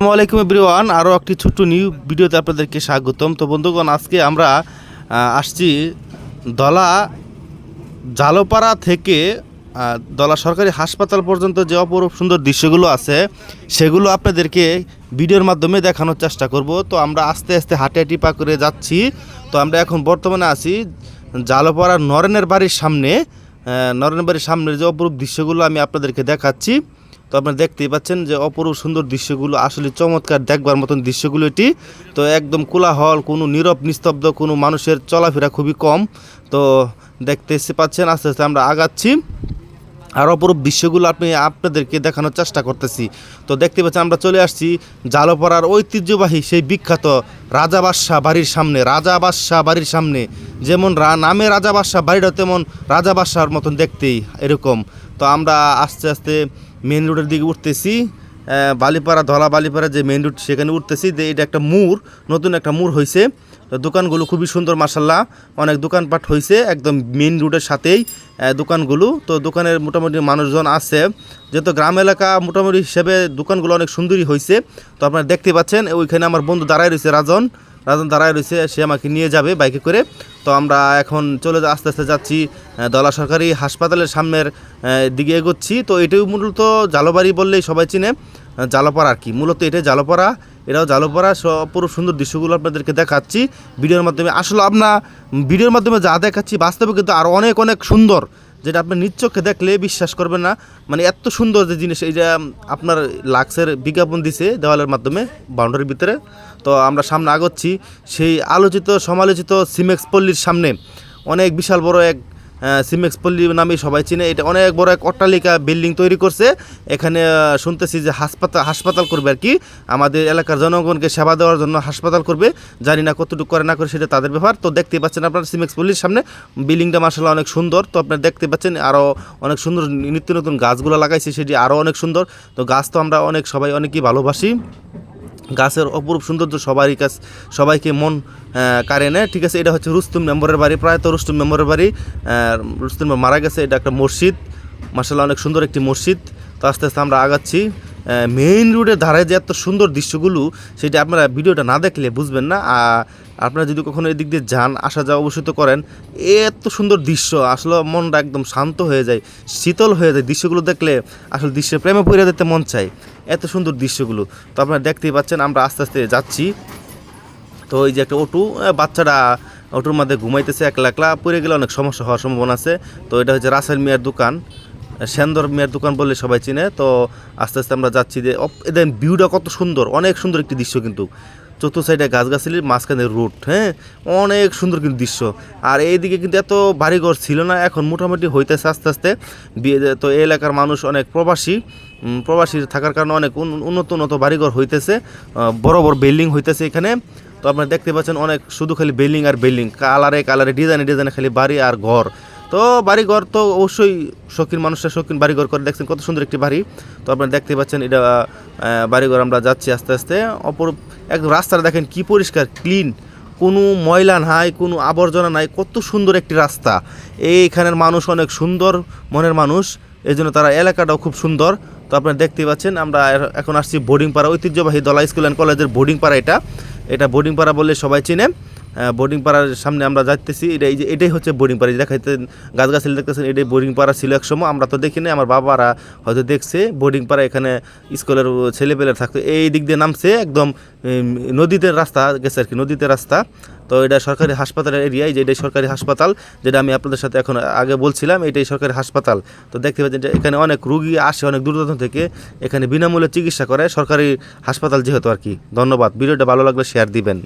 আসসালামু আলাইকুম এভরিওয়ান আরও একটি ছোট্ট নিউ ভিডিওতে আপনাদেরকে স্বাগতম। তো বন্ধুগণ, আজকে আমরা আসছি দলা জালোপাড়া থেকে দলা সরকারি হাসপাতাল পর্যন্ত যে অপরূপ সুন্দর দৃশ্যগুলো আছে, সেগুলো আপনাদেরকে ভিডিওর মাধ্যমে দেখানোর চেষ্টা করব। তো আমরা আস্তে আস্তে হাঁটে টিপা করে যাচ্ছি। তো আমরা এখন বর্তমানে আছি জালোপাড়া নরেনের বাড়ির সামনে নরেনের বাড়ির সামনের যে অপরূপ দৃশ্যগুলো আমি আপনাদেরকে দেখাচ্ছি। তো আপনারা দেখতেই পাচ্ছেন যে অপরূপ সুন্দর দৃশ্যগুলো, আসলে চমৎকার দেখবার মতন দৃশ্যগুলো এটি। তো একদম কোলাহল, কোনো নীরব, নিস্তব্ধ, কোনো মানুষের চলাফেরা খুবই কম। তো দেখতে এসে পাচ্ছেন, আস্তে আস্তে আমরা আগাচ্ছি। আর অপরূপ দৃশ্যগুলো আপনি, আপনাদেরকে দেখানোর চেষ্টা করতেছি। তো দেখতে পাচ্ছেন, আমরা চলে আসছি জালপাড়ার ঐতিহ্যবাহী সেই বিখ্যাত রাজা বাদশাহ বাড়ির সামনে, রাজা বাদশাহ বাড়ির সামনে। যেমন রা- নামে রাজা বাদশাহ বাড়িটা তেমন রাজা বাদশাহর মতন দেখতেই এরকম। তো আমরা আস্তে আস্তে মেন রোডের দিকে উঠতেছি বালিপাড়া ধলা বালিপাড়া যে মেন রোড সেখানে উঠতেছি, যে এটা একটা মুর নতুন একটা মুর হয়েছে দোকানগুলো খুবই সুন্দর মাসাল্লাহ অনেক দোকানপাট হয়েছে একদম মেন রোডের সাথেই দোকানগুলো। তো দোকানের মোটামুটি মানুষজন আছে, যেহেতু গ্রাম এলাকা, মোটামুটি হিসেবে দোকানগুলো অনেক সুন্দরই হয়েছে তো আপনারা দেখতে পাচ্ছেন, ওইখানে আমার বন্ধু দাঁড়ায় রয়েছে, রাজন। রাজন দাঁড়ায় রয়েছে, সে আমাকে নিয়ে যাবে বাইকে করে। তো আমরা এখন চলে আস্তে আস্তে যাচ্ছি দলা সরকারি হাসপাতালের সামনের দিকে এগোচ্ছি। তো এটাই মূলত জালবাড়ি বললেই সবাই চিনে জালপাড়া আর কি। মূলত এটাই জালপাড়া, এটাও জালপাড়া। সব পুরো সুন্দর দৃশ্যগুলো আপনাদেরকে দেখাচ্ছি। ভিডিওর মাধ্যমে আসলে আপনার ভিডিওর মাধ্যমে যা দেখাচ্ছি, বাস্তবে কিন্তু আরও অনেক অনেক সুন্দর। যেটা আপনি নিচ্চক্ষে দেখলে বিশ্বাস করবেন না। মানে এত সুন্দর যে জিনিস, এই যে আপনার লাক্সের বিজ্ঞাপন দিছে দেওয়ালের মাধ্যমে, বাউন্ডারির ভিতরে। তো আমরা সামনে আগচ্ছি, সেই আলোচিত, সমালোচিত সিমেক্স পল্লীর সামনে। অনেক বিশাল বড় এক সিমেক্স পল্লী নামে সবাই চিনে। এটা অনেক বড় এক অট্টালিকা বিল্ডিং তৈরি করছে। এখানে শুনতেছি যে হাসপাতাল হাসপাতাল করবে আর কি। আমাদের এলাকার জনগণকে সেবা দেওয়ার জন্য হাসপাতাল করবে। জানি না কতটুকু করে না করে, সেটা তাদের ব্যাপার। তো দেখতে পাচ্ছেন আপনারা সিমেক্স পল্লীর সামনে। বিল্ডিংটা মার্শাল অনেক সুন্দর। তো আপনারা দেখতে পাচ্ছেন আরও অনেক সুন্দর নিত্য নতুন গাছগুলো লাগাইছে, সেটি আরও অনেক সুন্দর। তো গাছ তো আমরা অনেক, সবাই অনেকেই ভালোবাসি। গাছের অপরূপ সৌন্দর্য সবারই কাছ, সবাইকে মন কারে নেয়। ঠিক আছে, এটা হচ্ছে রুস্তুম মেম্বরের বাড়ি। প্রায় তো রুস্তুম মেম্বরের বাড়ি রুস্তুম মারা গেছে। এটা একটা মসজিদ। মার্শাল্লাহ অনেক সুন্দর একটি মসজিদ। তো আস্তে আস্তে আমরা আগাচ্ছি। মেইন রোডের ধারে যে এত সুন্দর দৃশ্যগুলো, সেটা আপনারা ভিডিওটা না দেখলে বুঝবেন না। আর আপনারা যদি কখনো এদিক দিয়ে যান, আসা যাওয়া অবশ্যই করেন। এত সুন্দর দৃশ্য, আসলে মনটা একদম শান্ত হয়ে যায়, শীতল হয়ে যায়। দৃশ্যগুলো দেখলে আসলে দৃশ্যের প্রেমে পড়ে যেতে মন চায়, এত সুন্দর দৃশ্যগুলো। তো আপনারা দেখতেই পাচ্ছেন, আমরা আস্তে আস্তে যাচ্ছি। তো এই যে একটা অটু বাচ্চারা অটোর মধ্যে ঘুমাইতেছে, একলা একলা। পড়ে গেলে অনেক সমস্যা হওয়ার সম্ভাবনা আছে। তো এটা হচ্ছে রাসেল মিয়ার দোকান। সেন্দর মিয়ার দোকান বললে সবাই চিনে। তো আস্তে আস্তে আমরা যাচ্ছি যে এদের ভিউটা কত সুন্দর, অনেক সুন্দর একটি দৃশ্য কিন্তু। চতুর্থ সাইডে গাছগাছালির মাঝখানে রুট হ্যাঁ? অনেক সুন্দর কিন্তু দৃশ্য। আর এইদিকে কিন্তু এত বাড়িঘর ছিল না, এখন মোটামুটি হইতেছে আস্তে আস্তে। বিয়ে তো এই এলাকার মানুষ অনেক প্রবাসী প্রবাসী থাকার কারণে অনেক উন- উন্নত উন্নত বাড়িঘর হইতেছে। বড় বড় বিল্ডিং হইতেছে এখানে। তো আপনারা দেখতে পাচ্ছেন অনেক শুধু খালি বিল্ডিং আর বিল্ডিং, কালারে কালারে, ডিজাইনে ডিজাইনে খালি বাড়ি আর ঘর। তো বাড়ি ঘর তো অবশ্যই শৌখিন মানুষরা শৌখিন বাড়ি ঘর করে দেখছেন, কত সুন্দর একটি বাড়ি। তো আপনারা দেখতে পাচ্ছেন এটা বাড়িঘর আমরা যাচ্ছি আস্তে আস্তে। অপরূপ একদম রাস্তাটা দেখেন কি পরিষ্কার, ক্লিন। কোনো ময়লা নাই, কোনো আবর্জনা নাই, কত সুন্দর একটি রাস্তা। এইখানের মানুষ অনেক সুন্দর, মনের মানুষ। এই জন্য তারা এলাকাটাও খুব সুন্দর। তো আপনারা দেখতেই পাচ্ছেন, আমরা এখন আসছি বোর্ডিং পাড়া ঐতিহ্যবাহী দলা স্কুল অ্যান্ড কলেজের বোর্ডিং পাড়া এটা। এটা বোর্ডিং পাড়া বললে সবাই চিনে। বোর্ডিং পাড়ার সামনে আমরা যাইতেছি। এটা এই যে, এটাই হচ্ছে বোর্ডিং পাড়া। দেখাইতে গাছগাছালি দেখতেছেন, এটাই বোর্ডিং পাড়া ছিল এক সময়। আমরা তো দেখিনি আমার বাবারা হয়তো দেখছে। বোর্ডিং পাড়া এখানে স্কুলের ছেলেপেলের থাকতো। এই দিক দিয়ে নামছে একদম নদীতে রাস্তা গেছে আর কি, নদীতে রাস্তা। তো এটা সরকারি হাসপাতালের এরিয়ায় যে এটাই সরকারি হাসপাতাল, যেটা আমি আপনাদের সাথে এখন আগে বলছিলাম, এটাই সরকারি হাসপাতাল। তো দেখতে পাচ্ছেন এখানে অনেক রুগী আসে, অনেক দূর দূরান্ত থেকে, এখানে বিনামূল্যে চিকিৎসা করে সরকারি হাসপাতাল যেহেতু আর কি। ধন্যবাদ। ভিডিওটা ভালো লাগলে শেয়ার দিবেন।